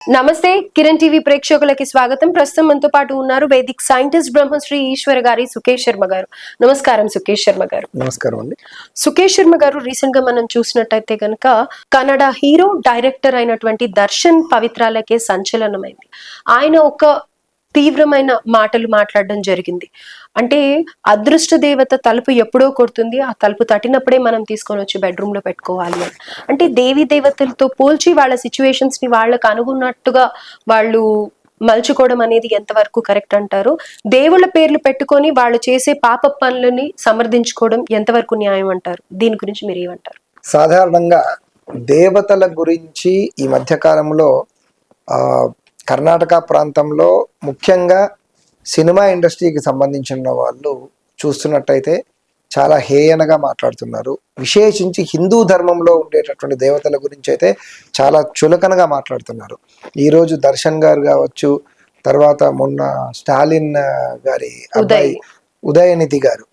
నమస్తే కిరణ్ టీవీ ప్రేక్షకులకి స్వాగతం. ప్రస్తుతం మనతో పాటు ఉన్నారు వేదిక్ సైంటిస్ట్ బ్రహ్మశ్రీ ఈశ్వర్ గారి సుకేష్ శర్మ గారు. నమస్కారం సుకేష్ శర్మ గారు. నమస్కారం అండి. సుకేష్ శర్మ గారు రీసెంట్గా మనం చూసినట్టయితే గనక కన్నడ హీరో డైరెక్టర్ అయినటువంటి దర్శన్ పవిత్రాలకే సంచలనమైంది. ఆయన ఒక తీవ్రమైన మాటలు మాట్లాడడం జరిగింది. అంటే అదృష్ట దేవత తలుపు ఎప్పుడో కొడుతుంది ఆ తలుపు తట్టినప్పుడే మనం తీసుకొని వచ్చి బెడ్రూమ్లో పెట్టుకోవాలి అని. అంటే దేవి దేవతలతో పోల్చి వాళ్ళ సిచ్యువేషన్స్ని వాళ్ళకు అనుగున్నట్టుగా వాళ్ళు మలుచుకోవడం అనేది ఎంతవరకు కరెక్ట్ అంటారు? దేవుళ్ళ పేర్లు పెట్టుకొని వాళ్ళు చేసే పాప పనులని సమర్థించుకోవడం ఎంతవరకు న్యాయం అంటారు? దీని గురించి మీరు ఏమంటారు? సాధారణంగా దేవతల గురించి ఈ మధ్య కాలంలో ఆ, కర్ణాటక ప్రాంతంలో ముఖ్యంగా సినిమా ఇండస్ట్రీకి సంబంధించిన వాళ్ళు చూస్తున్నట్టయితే చాలా హేయనగా మాట్లాడుతున్నారు. విశేషించి హిందూ ధర్మంలో ఉండేటటువంటి దేవతల గురించి అయితే చాలా చులకనగా మాట్లాడుతున్నారు. ఈరోజు దర్శన్ గారు కావచ్చు తర్వాత మొన్న స్టాలిన్ గారి అబ్బాయి ఉదయనిధి గారు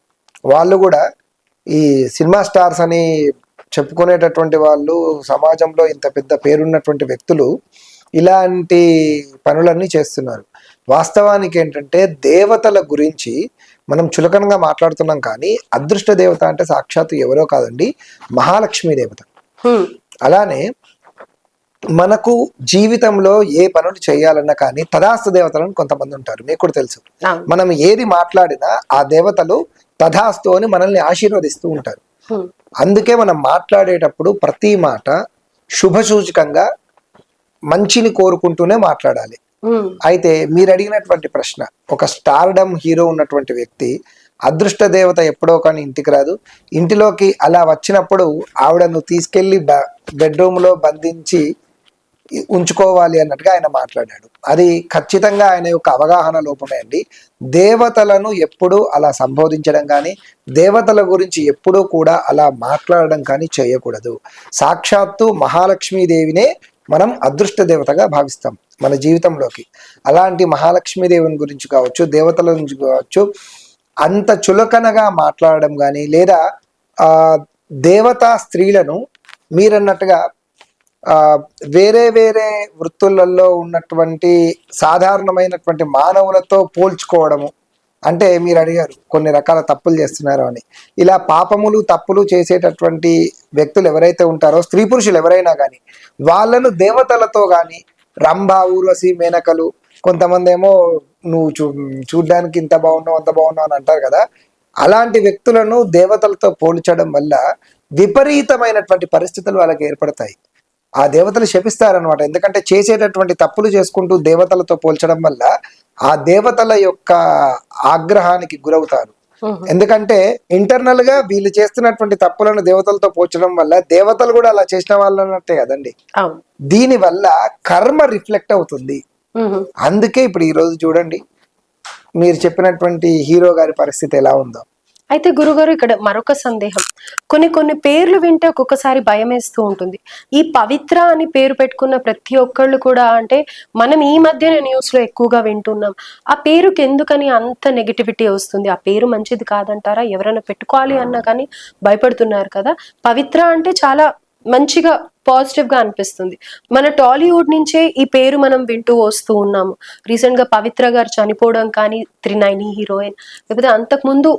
వాళ్ళు కూడా ఈ సినిమా స్టార్స్ అని చెప్పుకునేటటువంటి వాళ్ళు సమాజంలో ఇంత పెద్ద పేరున్నటువంటి వ్యక్తులు ఇలాంటి పనులన్నీ చేస్తున్నారు వాస్తవానికి ఏంటంటే దేవతల గురించి మనం చులకనగా మాట్లాడుతున్నాం కానీ అదృష్ట దేవత అంటే సాక్షాత్తు ఎవరో కాదండి మహాలక్ష్మి దేవత. అలానే మనకు జీవితంలో ఏ పనులు చేయాలన్నా కానీ తదాస్తు దేవతలను కొంతమంది ఉంటారు మీకు కూడా తెలుసు. మనం ఏది మాట్లాడినా ఆ దేవతలు తథాస్తు అని మనల్ని ఆశీర్వదిస్తూ ఉంటారు. అందుకే మనం మాట్లాడేటప్పుడు ప్రతి మాట శుభ సూచకంగా మంచిని కోరుకుంటూనే మాట్లాడాలి. అయితే మీరు అడిగినటువంటి ప్రశ్న ఒక స్టార్డమ్ హీరో ఉన్నటువంటి వ్యక్తి అదృష్ట దేవత ఎప్పుడో కానీ ఇంటికి రాదు ఇంటిలోకి అలా వచ్చినప్పుడు ఆవిడను తీసుకెళ్ళి బెడ్రూమ్లో బంధించి ఉంచుకోవాలి అన్నట్టుగా ఆయన మాట్లాడాడు. అది ఖచ్చితంగా ఆయన యొక్క అవగాహన లోపమే అండి. దేవతలను ఎప్పుడూ అలా సంబోధించడం కానీ దేవతల గురించి ఎప్పుడూ కూడా అలా మాట్లాడడం కానీ చేయకూడదు. సాక్షాత్తు మహాలక్ష్మీదేవినే మనం అదృష్ట దేవతగా భావిస్తాం మన జీవితంలోకి. అలాంటి మహాలక్ష్మీదేవిని గురించి కావచ్చు దేవతల గురించి కావచ్చు అంత చులకనగా మాట్లాడడం కానీ లేదా దేవతా స్త్రీలను మీరన్నట్టుగా వేరే వేరే వృత్తులలో ఉన్నటువంటి సాధారణమైనటువంటి మానవులతో పోల్చుకోవడము అంటే మీరు అడిగారు కొన్ని రకాల తప్పులు చేస్తున్నారు అని. ఇలా పాపములు తప్పులు చేసేటటువంటి వ్యక్తులు ఎవరైతే ఉంటారో స్త్రీ పురుషులు ఎవరైనా కానీ వాళ్ళను దేవతలతో కానీ రంభ ఊర్వశి మేనకలు కొంతమంది ఏమో నువ్వు చూ చూడ్డానికి ఇంత బాగున్నావు అంత బాగున్నావు అని అంటారు కదా అలాంటి వ్యక్తులను దేవతలతో పోల్చడం వల్ల విపరీతమైనటువంటి పరిస్థితులు వాళ్ళకి ఏర్పడతాయి. ఆ దేవతలు శపిస్తారనమాట ఎందుకంటే చేసేటటువంటి తప్పులు చేసుకుంటూ దేవతలతో పోల్చడం వల్ల ఆ దేవతల యొక్క ఆగ్రహానికి గురవుతారు. ఎందుకంటే ఇంటర్నల్గా వీళ్ళు చేస్తున్నటువంటి తప్పులను దేవతలతో పోల్చడం వల్ల దేవతలు కూడా అలా చేసిన వాళ్ళు అన్నట్టే కదండి దీని వల్ల కర్మ రిఫ్లెక్ట్ అవుతుంది. అందుకే ఇప్పుడు ఈ రోజు చూడండి మీరు చెప్పినటువంటి హీరో గారి పరిస్థితి ఎలా ఉందో. అయితే గురుగారు ఇక్కడ మరొక సందేహం. కొన్ని కొన్ని పేర్లు వింటే ఒక్కొక్కసారి భయం వేస్తూ ఉంటుంది. ఈ పవిత్ర అని పేరు పెట్టుకున్న ప్రతి ఒక్కళ్ళు కూడా అంటే మనం ఈ మధ్యన న్యూస్లో ఎక్కువగా వింటున్నాం. ఆ పేరుకి ఎందుకని అంత నెగిటివిటీ వస్తుంది? ఆ పేరు మంచిది కాదంటారా? ఎవరైనా పెట్టుకోవాలి అన్నా కానీ భయపడుతున్నారు కదా. పవిత్ర అంటే చాలా మంచిగా పాజిటివ్గా అనిపిస్తుంది. మన టాలీవుడ్ నుంచే ఈ పేరు మనం వింటూ వస్తూ ఉన్నాము. రీసెంట్గా పవిత్ర గారు చనిపోవడం కానీ త్రినైని హీరోయిన్ లేకపోతే అంతకు ముందు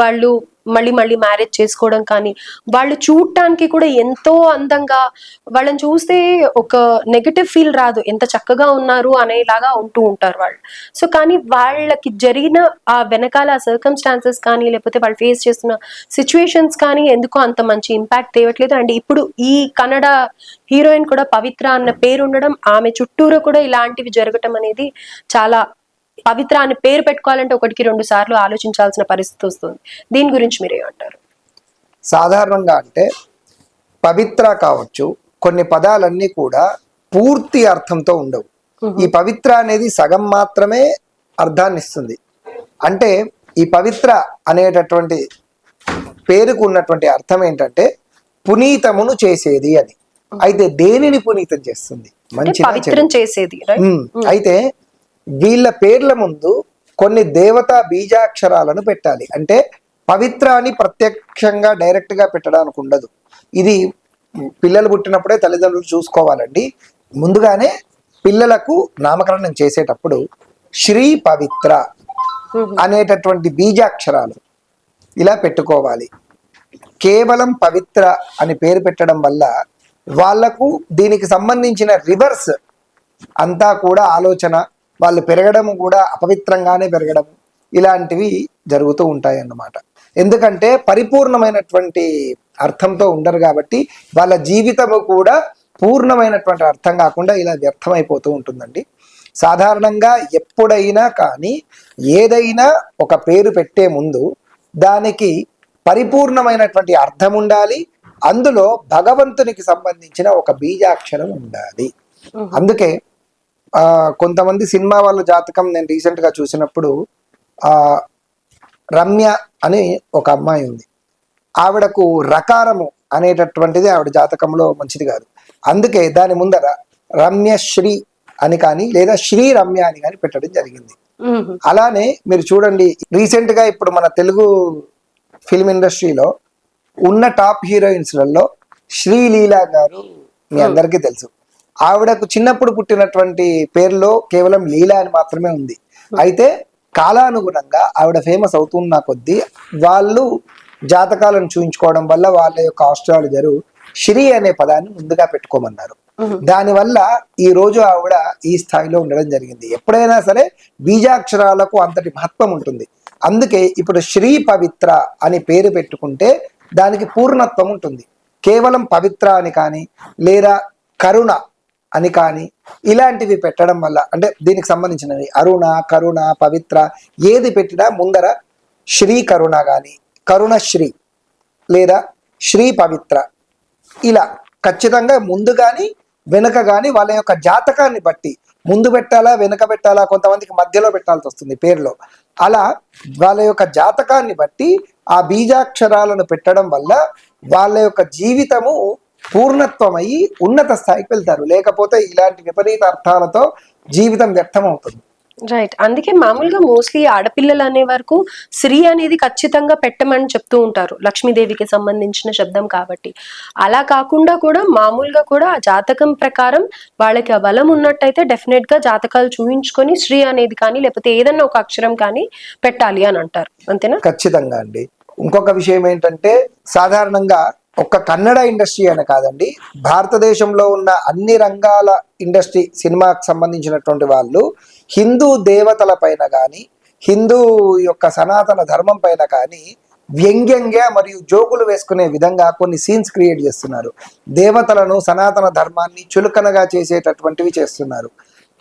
వాళ్ళు మళ్ళీ మళ్ళీ మ్యారేజ్ చేసుకోవడం కానీ వాళ్ళు చూడటానికి కూడా ఎంతో అందంగా వాళ్ళని చూస్తే ఒక నెగటివ్ ఫీల్ రాదు. ఎంత చక్కగా ఉన్నారు అనేలాగా ఉంటూ ఉంటారు వాళ్ళు. సో కానీ వాళ్ళకి జరిగిన ఆ వెనకాల సర్కమ్స్టాన్సెస్ కానీ లేకపోతే వాళ్ళు ఫేస్ చేస్తున్న సిచ్యువేషన్స్ కానీ ఎందుకో అంత మంచి ఇంపాక్ట్ తేవట్లేదు. అండ్ ఇప్పుడు ఈ కన్నడ హీరోయిన్ కూడా పవిత్ర అన్న పేరు ఉండడం ఆమె చుట్టూరు కూడా ఇలాంటివి జరగటం అనేది చాలా పవిత్ర అని పేరు పెట్టుకోవాలంటే ఒకటికి రెండు సార్లు ఆలోచించాల్సిన పరిస్థితి వస్తుంది. దీని గురించి మీరు ఏమంటారు? సాధారణంగా అంటే పవిత్ర కావచ్చు కొన్ని పదాలన్నీ కూడా పూర్తి అర్థంతో ఉండవు. ఈ పవిత్ర అనేది సగం మాత్రమే అర్థాన్ని ఇస్తుంది. అంటే ఈ పవిత్ర అనేటటువంటి పేరుకు ఉన్నటువంటి అర్థం ఏంటంటే పునీతమును చేసేది అని. అయితే దేనిని పునీతం చేస్తుంది? పవిత్రం చేసేది అయితే వీళ్ళ పేర్ల ముందు కొన్ని దేవతా బీజాక్షరాలను పెట్టాలి. అంటే పవిత్ర అని ప్రత్యక్షంగా డైరెక్ట్గా పెట్టడానికి ఉండదు. ఇది పిల్లలు పుట్టినప్పుడే తల్లిదండ్రులు చూసుకోవాలండి. ముందుగానే పిల్లలకు నామకరణం చేసేటప్పుడు శ్రీ పవిత్ర. అనేటటువంటి బీజాక్షరాలు ఇలా పెట్టుకోవాలి. కేవలం పవిత్ర అని పేరు పెట్టడం వల్ల వాళ్ళకు దీనికి సంబంధించిన రివర్స్ అంతా కూడా ఆలోచన వాళ్ళు పెరగడం కూడా అపవిత్రంగానే పెరగడం ఇలాంటివి జరుగుతూ ఉంటాయి అన్నమాట ఎందుకంటే పరిపూర్ణమైనటువంటి అర్థంతో ఉండరు కాబట్టి వాళ్ళ జీవితము కూడా పూర్ణమైనటువంటి అర్థం కాకుండా ఇలా వ్యర్థమైపోతూ ఉంటుందండి. సాధారణంగా ఎప్పుడైనా కానీ ఏదైనా ఒక పేరు పెట్టే ముందు దానికి పరిపూర్ణమైనటువంటి అర్థం ఉండాలి. అందులో భగవంతునికి సంబంధించిన ఒక బీజాక్షరం ఉండాలి. అందుకే కొంతమంది సినిమా వాళ్ళ జాతకం నేను రీసెంట్గా చూసినప్పుడు ఆ రమ్య అని ఒక అమ్మాయి ఉంది. ఆవిడకు రకారము అనేటటువంటిది ఆవిడ జాతకంలో మంచిది కాదు. అందుకే దాని ముందర రమ్యశ్రీ అని కానీ లేదా శ్రీ రమ్య అని కానీ పెట్టడం జరిగింది. అలానే మీరు చూడండి రీసెంట్గా ఇప్పుడు మన తెలుగు ఫిల్మ్ ఇండస్ట్రీలో ఉన్న టాప్ హీరోయిన్స్లలో శ్రీలీలా గారు మీ అందరికీ తెలుసు. ఆవిడకు చిన్నప్పుడు పుట్టినటువంటి పేరులో కేవలం లీలా అని మాత్రమే ఉంది. అయితే కాలానుగుణంగా ఆవిడ ఫేమస్ అవుతున్న కొద్దీ వాళ్ళు జాతకాలను చూయించుకోవడం వల్ల వాళ్ళ యొక్క ఆస్ట్రాలజరు శ్రీ అనే పదాన్ని ముందుగా పెట్టుకోమన్నారు. దానివల్ల ఈ రోజు ఆవిడ ఈ స్థాయిలో ఉండడం జరిగింది. ఎప్పుడైనా సరే బీజాక్షరాలకు అంతటి మహత్వం ఉంటుంది. అందుకే ఇప్పుడు శ్రీ పవిత్ర అని పేరు పెట్టుకుంటే దానికి పూర్ణత్వం ఉంటుంది. కేవలం పవిత్ర అని కానీ లేదా కరుణ అని కానీ ఇలాంటివి పెట్టడం వల్ల అంటే దీనికి సంబంధించినవి అరుణ కరుణ పవిత్ర ఏది పెట్టినా ముందర శ్రీ కరుణ కానీ కరుణ శ్రీ లేదా శ్రీ పవిత్ర. ఇలా ఖచ్చితంగా ముందు కానీ వెనుక కానీ వాళ్ళ యొక్క జాతకాన్ని బట్టి ముందు పెట్టాలా వెనుక పెట్టాలా కొంతమందికి మధ్యలో పెట్టాల్సి వస్తుంది పేరులో. అలా వాళ్ళ యొక్క జాతకాన్ని బట్టి ఆ బీజాక్షరాలను పెట్టడం వల్ల వాళ్ళ యొక్క జీవితము పూర్ణత్వమయ్యి ఉన్నత స్థాయికి వెళ్తారు. లేకపోతే ఇలాంటి విపరీత అర్థాలతో జీవితం వ్యర్థం అవుతుంది రైట్ అందుకే మామూలుగా మోస్ట్లీ ఆడపిల్లలు అనే వరకు శ్రీ అనేది ఖచ్చితంగా పెట్టమని చెప్తూ ఉంటారు. లక్ష్మీదేవికి సంబంధించిన శబ్దం కాబట్టి. అలా కాకుండా కూడా మామూలుగా కూడా ఆ జాతకం ప్రకారం వాళ్ళకి ఆ బలం ఉన్నట్టయితే డెఫినెట్గా జాతకాలు చూయించుకొని శ్రీ అనేది కానీ లేకపోతే ఏదన్నా ఒక అక్షరం కానీ పెట్టాలి అని అంటారు. అంతేనా? ఖచ్చితంగా అండి. ఇంకొక విషయం ఏంటంటే సాధారణంగా ఒక్క కన్నడ ఇండస్ట్రీ అని కాదండి భారతదేశంలో ఉన్న అన్ని రంగాల ఇండస్ట్రీ సినిమాకి సంబంధించినటువంటి వాళ్ళు హిందూ దేవతల పైన కానీ హిందూ యొక్క సనాతన ధర్మం పైన కానీ వ్యంగ్యంగా మరియు జోకులు వేసుకునే విధంగా కొన్ని సీన్స్ క్రియేట్ చేస్తున్నారు. దేవతలను సనాతన ధర్మాన్ని చులకనగా చేసేటటువంటివి చేస్తున్నారు.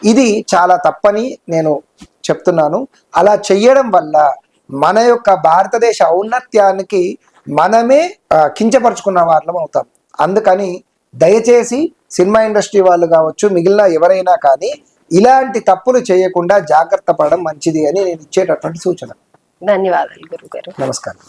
ఇది చాలా తప్పని నేను చెప్తున్నాను. అలా చెయ్యడం వల్ల మన యొక్క భారతదేశ ఔన్నత్యానికి మనమే కించపరుచుకున్న వాళ్ళం అవుతాం. అందుకని దయచేసి సినిమా ఇండస్ట్రీ వాళ్ళు కావచ్చు మిగిలిన ఎవరైనా కానీ ఇలాంటి తప్పులు చేయకుండా జాగ్రత్త పడడం మంచిది అని నేను ఇచ్చేటటువంటి సూచన. ధన్యవాదాలు గురువు గారు నమస్కారం.